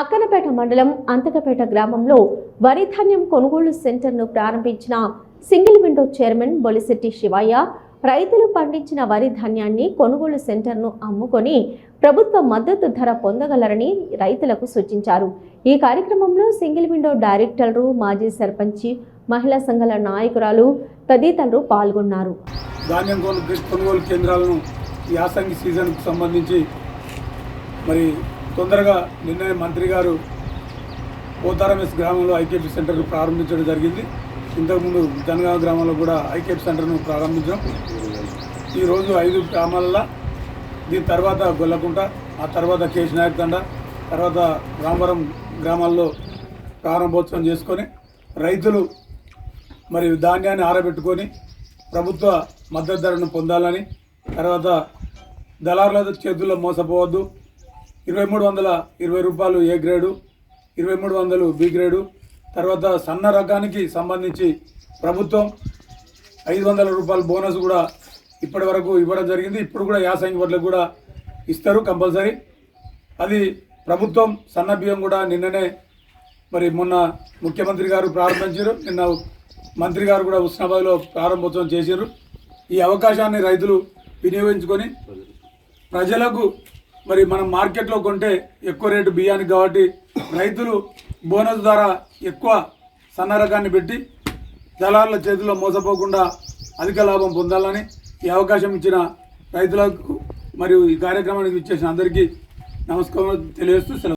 అక్కనపేట మండలం అంతకపేట గ్రామంలో వరి ధాన్యం కొనుగోలు సెంటర్ను ప్రారంభించిన single window chairman Bolisetti Sivaiah రైతులు పండించిన వరి ధాన్యాన్ని కొనుగోలు సెంటర్ను అమ్ముకొని ప్రభుత్వ మద్దతు ధర పొందగలరని రైతులకు సూచించారు. ఈ కార్యక్రమంలో సింగిల్ విండో డైరెక్టర్లు మాజీ సర్పంచి మహిళా సంఘాల నాయకురాలు తదితరులు పాల్గొన్నారు. ధాన్యం కొనుగోలు కేంద్రాలను యాసంగి సీజన్కు సంబంధించి మరి తొందరగా నిన్న మంత్రి గారు పోతారమెస్ గ్రామంలో ఐకేపీ సెంటర్ను ప్రారంభించడం జరిగింది. ఇంతకుముందు జనగామ గ్రామంలో కూడా ఐకేపీ సెంటర్ను ప్రారంభించడం ఈరోజు ఐదు గ్రామాలలో దీని తర్వాత గొల్లకుంట ఆ తర్వాత కేశనాయక్ తండ తర్వాత రామవరం గ్రామాల్లో ప్రారంభోత్సవం చేసుకొని రైతులు మరి ధాన్యాన్ని ఆరబెట్టుకొని ప్రభుత్వ మద్దతు ధరను పొందాలని తర్వాత దళారుల చేతుల్లో మోసపోవద్దు ఇరవై మూడు వందల ఇరవై రూపాయలు ఏ గ్రేడు ఇరవై మూడు వందలు బి గ్రేడు తర్వాత సన్న రకానికి సంబంధించి ప్రభుత్వం ఐదు వందల రూపాయల బోనస్ కూడా ఇప్పటి వరకు ఇవ్వడం జరిగింది. ఇప్పుడు కూడా యాసంగి వడ్లకు కూడా ఇస్తారు కంపల్సరీ. అది ప్రభుత్వం సన్న బియ్యం కూడా నిన్ననే మరి మొన్న ముఖ్యమంత్రి గారు ప్రారంభించారు. నిన్న మంత్రి గారు కూడా ఉస్నాబాద్లో ప్రారంభోత్సవం చేశారు. ఈ అవకాశాన్ని రైతులు వినియోగించుకొని ప్రజలకు మరి మనం మార్కెట్లో కొంటే ఎక్కువ రేటు బియ్యానికి కాబట్టి రైతులు బోనస్ ద్వారా ఎక్కువ సన్న రకాన్ని పెట్టి దళారుల చేతిలో మోసపోకుండా అధిక లాభం పొందాలని ఈ అవకాశం ఇచ్చిన రైతులకు మరియు ఈ కార్యక్రమానికి ఇచ్చేసిన అందరికీ నమస్కారం తెలియజేస్తూ సెలవు.